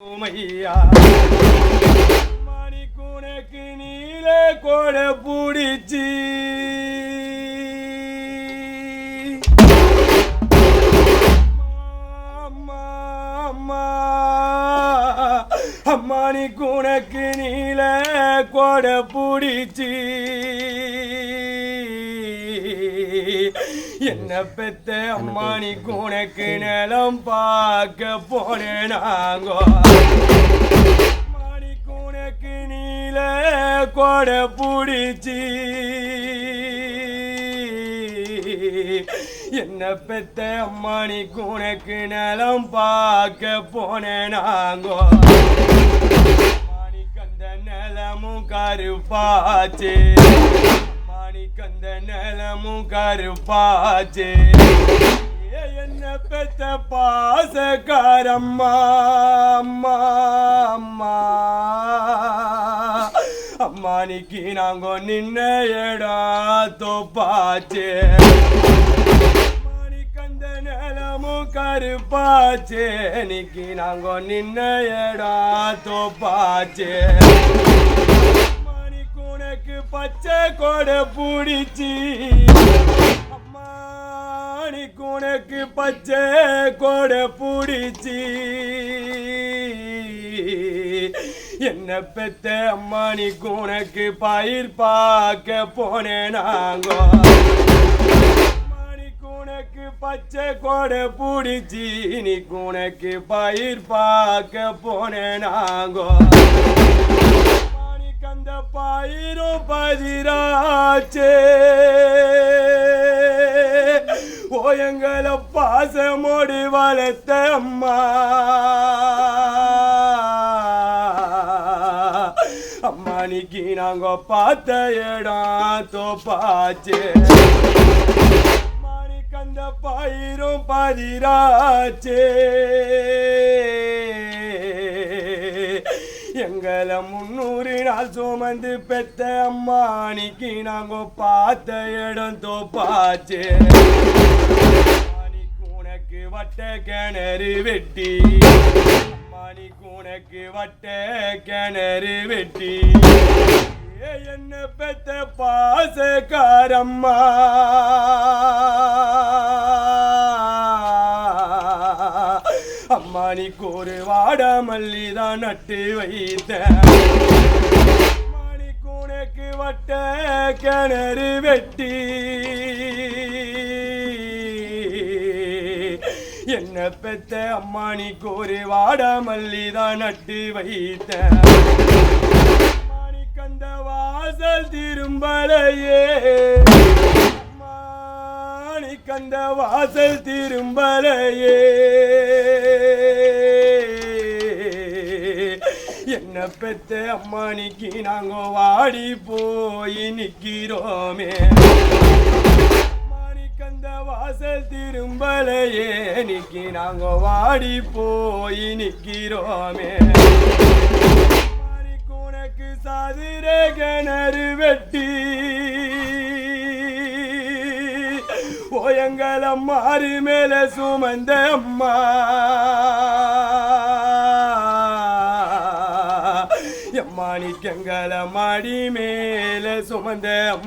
உமையா மணி குணக்கு நீல கோட பிடிச்சி அம்மா, குணக்கு நீல கோட பிடிச்சி என்ன பெத்த அம்மானி குணக்கு நிலம் பார்க்க போனேன் நாங்கோ மாணி குணக்கு நீல கொட பிடிச்சி. என்ன பெத்த அம்மானி குணக்கு நிலம் பார்க்க போனேன் நாங்கோ மாணிக்கந்த நிலமும் கருப்பாச்சே. மாணிக்கந்த நிலமும் கருப்பாச்சே. என்ன பெத்த பாசக்காரம்மா? அம்மா அம்மா. அம்மானிக்கு நாங்க நின்ன எடா தோப்பாச்சே. மாணிக்கந்த நிலமும் கருப்பாச்சே. நிக்கி நாங்க நின்ன எடா தோப்பாச்சே. எனக்கு பச்சை கொடை பிடிச்சி. அம்மாணிக்கு உனக்கு பச்சை கொடை பிடிச்சி. என்ன பெத்த அம்மாணி உனக்கு பயிர் பார்க்க போனேன் நாங்கோ மணி குணக்கு பச்சை கொடை பிடிச்சி. நீ குணக்கு பயிர் பார்க்க போனேன் நாங்கோ மாணிக்கந்த பயிரும் பதிராச்சே. ஓயங்கள பாசமோடி வளர்த்த அம்மா. அம்மானிக்கு நாங்க பார்த்த இடம் தோப்பாச்சே. மாணிக்கந்த பயிரும் பதிராச்சே. எங்களை முன்னூறு நாள் சுமந்து பெத்த அம்மானிக்கு நாங்க பார்த்த இடம் தோப்பாச்சு. உனக்கு வட்ட கிணறு வெட்டி. அம்மானிக்கு உனக்கு வட்ட கிணறு வெட்டி. என்ன பெத்த பாசக்காரம்மா? அம்மானிக்கு ஒரு வாட மல்லிதான் நட்டு வைத்த. அம்மானிக்கு வட்ட கிணறு வெட்டி. என்ன பெத்த அம்மானிக்கு ஒரு வாடாமல்லி தான் நட்டு வைத்த. மாணிக்கந்த வாசல் திரும்பலையே. கந்த வாசல் திரும்பலையே. என்ன பெத்த அம்மானிக்கு நாங்க வாடி போய் நிக்கிறோமே. மாணிக்கந்த வாசல் திரும்பலையே நிக்கி நாங்க வாடி போய் நிக்கிறோமே. மாணிக்கு உனக்கு சாதிர கிணறு வெட்டி ஓயங்கள மாறி மேலே சுமந்த அம்மா. எம்மாணிக்கங்கள மாடி மேலே சுமந்த அம்மா.